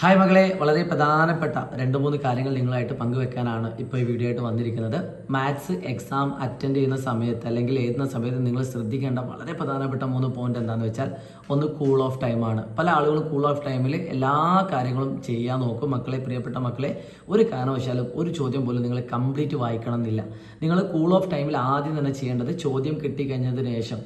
Hi മകളെ വളരെ പ്രധാനപ്പെട്ട രണ്ട് മൂന്ന് കാര്യങ്ങൾ നിങ്ങളായിട്ട് പങ്കുവെക്കാനാണ് ഇപ്പോൾ ഈ വീഡിയോ ആയിട്ട് വന്നിരിക്കുന്നത്. മാത്സ് എക്സാം അറ്റൻഡ് ചെയ്യുന്ന സമയത്ത് അല്ലെങ്കിൽ എഴുതുന്ന സമയത്ത് നിങ്ങൾ ശ്രദ്ധിക്കേണ്ട വളരെ പ്രധാനപ്പെട്ട മൂന്ന് പോയിന്റ് എന്താണെന്ന് വെച്ചാൽ ഒന്ന് കൂൾ ഓഫ് ടൈമാണ് പല ആളുകളും കൂൾ ഓഫ് ടൈമിൽ എല്ലാ കാര്യങ്ങളും ചെയ്യാൻ നോക്കും. മക്കളെ പ്രിയപ്പെട്ട മക്കളെ ഒരു കാരണവശാലും ഒരു ചോദ്യം പോലും നിങ്ങൾ കംപ്ലീറ്റ് വായിക്കണം എന്നില്ല നിങ്ങൾ കൂൾ ഓഫ് ടൈമിൽ ആദ്യം തന്നെ ചെയ്യേണ്ടത് ചോദ്യം കിട്ടിക്കഴിഞ്ഞതിന് ശേഷം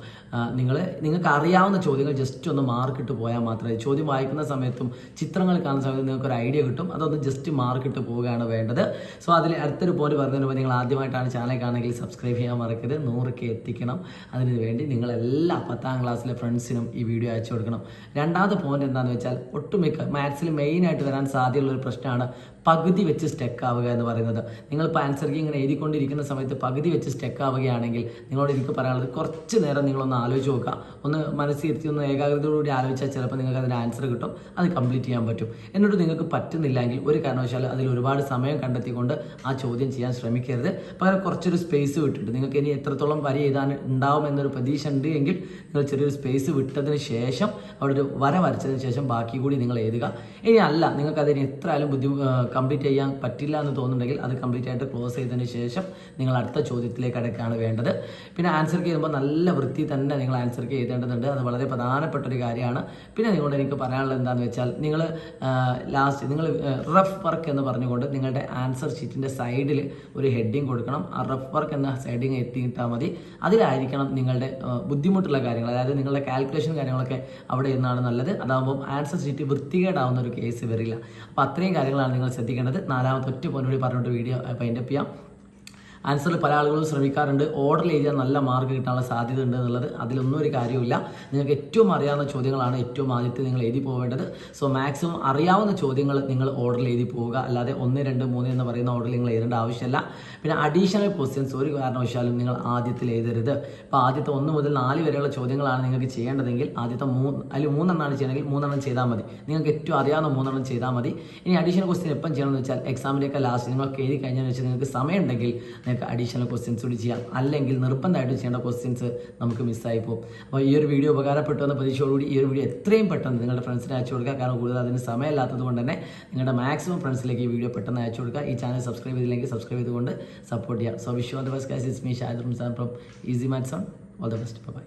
നിങ്ങൾ നിങ്ങൾക്ക് അറിയാവുന്ന ചോദ്യങ്ങൾ ജസ്റ്റ് ഒന്ന് മാർക്കിട്ട് പോയാൽ മാത്രമേ ചോദ്യം വായിക്കുന്ന സമയത്തും ചിത്രങ്ങൾ കാണുന്ന സമയത്ത് നിങ്ങൾക്ക് ഒരു ഐഡിയ കിട്ടും. അതൊന്ന് ജസ്റ്റ് മാർക്കിട്ട് പോവുകയാണ് വേണ്ടത്. സോ അതിൽ അടുത്തൊരു പോയിന്റ് പറഞ്ഞതിന് നിങ്ങൾ ആദ്യമായിട്ടാണ് ചാനൽ കാണുമെങ്കിൽ സബ്സ്ക്രൈബ് ചെയ്യാൻ മറക്കരുത്. നൂറൊക്കെ എത്തിക്കണം. അതിന് വേണ്ടി നിങ്ങൾ എല്ലാ പത്താം ക്ലാസ്സിലെ ഫ്രണ്ട്സിനും ഈ വീഡിയോ അയച്ചു കൊടുക്കണം. രണ്ടാമത്തെ പോയിന്റ് എന്താണെന്ന് വെച്ചാൽ ഒട്ടുമിക്ക മാത്സിൽ മെയിനായിട്ട് വരാൻ സാധ്യതയുള്ള ഒരു പ്രശ്നമാണ് പകുതി വെച്ച് സ്റ്റെക്ക് ആവുക എന്ന് പറയുന്നത്. നിങ്ങളിപ്പോൾ ആൻസർ ആൻസർക്ക് ഇങ്ങനെ എഴുതിക്കൊണ്ടിരിക്കുന്ന സമയത്ത് പകുതി വെച്ച് സ്റ്റെക്ക് ആവുകയാണെങ്കിൽ നിങ്ങളോട് എനിക്ക് പറയാനുള്ളത് കുറച്ച് നേരം നിങ്ങളൊന്ന് ആലോചിച്ച് നോക്കുക. ഒന്ന് മനസ്സിരുത്തി ഒന്ന് ഏകാഗ്രതയോടുകൂടി ആലോചിച്ചാൽ ചിലപ്പോൾ നിങ്ങൾക്ക് അതിന്റെ ആൻസർ കിട്ടും. അത് കംപ്ലീറ്റ് ചെയ്യാൻ പറ്റും. എന്നിട്ട് നിങ്ങൾക്ക് പറ്റുന്നില്ലെങ്കിൽ ഒരു കാരണവശാലും അതിൽ ഒരുപാട് സമയം കണ്ടെത്തിക്കൊണ്ട് ആ ചോദ്യം ചെയ്യാൻ ശ്രമിക്കരുത്. പകരം കുറച്ചൊരു സ്പേസ് വിട്ടിട്ട് നിങ്ങൾക്ക് ഇനി എത്രത്തോളം വരി എഴുതാൻ ഉണ്ടാവും എന്നൊരു പ്രതീക്ഷ ഉണ്ട് എങ്കിൽ നിങ്ങൾ ചെറിയൊരു സ്പേസ് വിട്ടതിന് ശേഷം അവിടെ ഒരു വര വരച്ചതിന് ശേഷം ബാക്കി കൂടി നിങ്ങൾ എഴുതുക. ഇനി അല്ല നിങ്ങൾക്ക് അതിന് എത്രയാലും ബുദ്ധിമുട്ട് കംപ്ലീറ്റ് ചെയ്യാൻ പറ്റില്ല എന്ന് തോന്നുന്നുണ്ടെങ്കിൽ അത് കംപ്ലീറ്റ് ആയിട്ട് ക്ലോസ് ചെയ്തതിന് ശേഷം നിങ്ങൾ അടുത്ത ചോദ്യത്തിലേക്ക് അടക്കാണ് വേണ്ടത്. പിന്നെ ആൻസർ ചെയ്യുമ്പോൾ നല്ല വൃത്തി തന്നെ നിങ്ങൾ ആൻസർ ചെയ്യേണ്ടതുണ്ട് അത് വളരെ പ്രധാനപ്പെട്ട ഒരു കാര്യമാണ്. പിന്നെ നിങ്ങളോട് എനിക്ക് പറയാനുള്ളത് എന്താണെന്ന് വെച്ചാൽ നിങ്ങൾ ലാസ്റ്റ് നിങ്ങൾ റഫ് വർക്ക് എന്ന് പറഞ്ഞുകൊണ്ട് നിങ്ങളുടെ ആൻസർ ഷീറ്റിന്റെ സൈഡിൽ ഒരു ഹെഡിങ് കൊടുക്കണം. ആ റഫ് വർക്ക് എന്ന ഹെഡിങ് എത്തിയിട്ടാൽ മതി. അതിലായിരിക്കണം നിങ്ങളുടെ ബുദ്ധിമുട്ടുള്ള കാര്യങ്ങൾ. അതായത് നിങ്ങളുടെ കാൽക്കുലേഷൻ കാര്യങ്ങളൊക്കെ അവിടെ ഇരുന്നാണ് നല്ലത്. അതാകുമ്പോൾ ആൻസർ ഷീറ്റ് വൃത്തികേടാവുന്ന ഒരു കേസ് വരില്ല. അപ്പോൾ അത്രയും കാര്യങ്ങളാണ് നിങ്ങൾ ശ്രദ്ധിക്കേണ്ടത്. നാലാമത്തെ ഒറ്റ പോയിന്റ് പറഞ്ഞിട്ട് വീഡിയോ പൈൻഡപ്പ് ചെയ്യാം. ആൻസറിൽ പല ആളുകളും ശ്രമിക്കാറുണ്ട്. ഓർഡറിൽ എഴുതിയാൽ നല്ല മാർക്ക് കിട്ടാനുള്ള സാധ്യത ഉണ്ട് എന്നുള്ളത് അതിലൊന്നും ഒരു കാര്യമില്ല നിങ്ങൾക്ക് ഏറ്റവും അറിയാവുന്ന ചോദ്യങ്ങളാണ് ഏറ്റവും ആദ്യത്തെ നിങ്ങൾ എഴുതി പോവേണ്ടത്. സോ മാക്സിമം അറിയാവുന്ന ചോദ്യങ്ങൾ നിങ്ങൾ ഓർഡറിൽ എഴുതി പോവുക. അല്ലാതെ ഒന്ന് രണ്ട് മൂന്ന് എന്ന് പറയുന്ന ഓർഡറിൽ നിങ്ങൾ എഴുതേണ്ട ആവശ്യമില്ല. പിന്നെ അഡീഷണൽ ക്വസ്റ്റ്യൻസ് ഒരു കാരണവശാലും നിങ്ങൾ ആദ്യത്തിൽ എഴുതരുത്. ഇപ്പോൾ ആദ്യത്തെ ഒന്ന് മുതൽ നാല് വരെയുള്ള ചോദ്യങ്ങളാണ് നിങ്ങൾക്ക് ചെയ്യേണ്ടതെങ്കിൽ ആദ്യത്തെ മൂന്ന് അതിൽ മൂന്നെണ്ണമാണ് ചെയ്യണമെങ്കിൽ മൂന്നെണ്ണം ചെയ്താൽ മതി. നിങ്ങൾക്ക് ഏറ്റവും അറിയാവുന്ന മൂന്നെണ്ണം ചെയ്താൽ മതി. ഇനി അഡീഷണൽ ക്വസ്റ്റ്യൻ എപ്പം ചെയ്യണമെന്ന് വെച്ചാൽ എക്സാമിലേക്ക് ലാസ്റ്റ് നിങ്ങൾ എഴുതി കഴിഞ്ഞാൽ വെച്ചാൽ നിങ്ങൾക്ക് സമയമുണ്ടെങ്കിൽ നിങ്ങൾക്ക് അഡീഷണൽ ക്വസ്റ്റ്യൻസ് കൂടി ചെയ്യാം. അല്ലെങ്കിൽ നിർബന്ധമായിട്ട് ചെയ്യേണ്ട ക്വസ്റ്റ്യൻസ് നമുക്ക് മിസ്സായി പോകും. അപ്പോൾ ഈ ഒരു വീഡിയോ ഉപകാരപ്പെട്ടു എന്ന പ്രതീക്ഷയോടുകൂടി ഈ ഒരു വീഡിയോ എത്രയും പെട്ടെന്ന് നിങ്ങളുടെ ഫ്രണ്ട്സിന് അയച്ചു കൊടുക്കുക. കാരണം കൂടുതൽ അതിന് സമയമില്ലാത്തത് കൊണ്ട് തന്നെ നിങ്ങളുടെ മാക്സിമം ഫ്രണ്ട്സിലേക്ക് ഈ വീഡിയോ പെട്ടെന്ന് അയച്ചു കൊടുക്കുക. ഈ ചാനൽ സബ്സ്ക്രൈബ് ചെയ്തില്ലെങ്കിൽ സബ്സ്ക്രൈബ് ചെയ്തുകൊണ്ട് സപ്പോർട്ട് ചെയ്യാം so wish all the best guys it's me Shahid from easy maths on all the best bye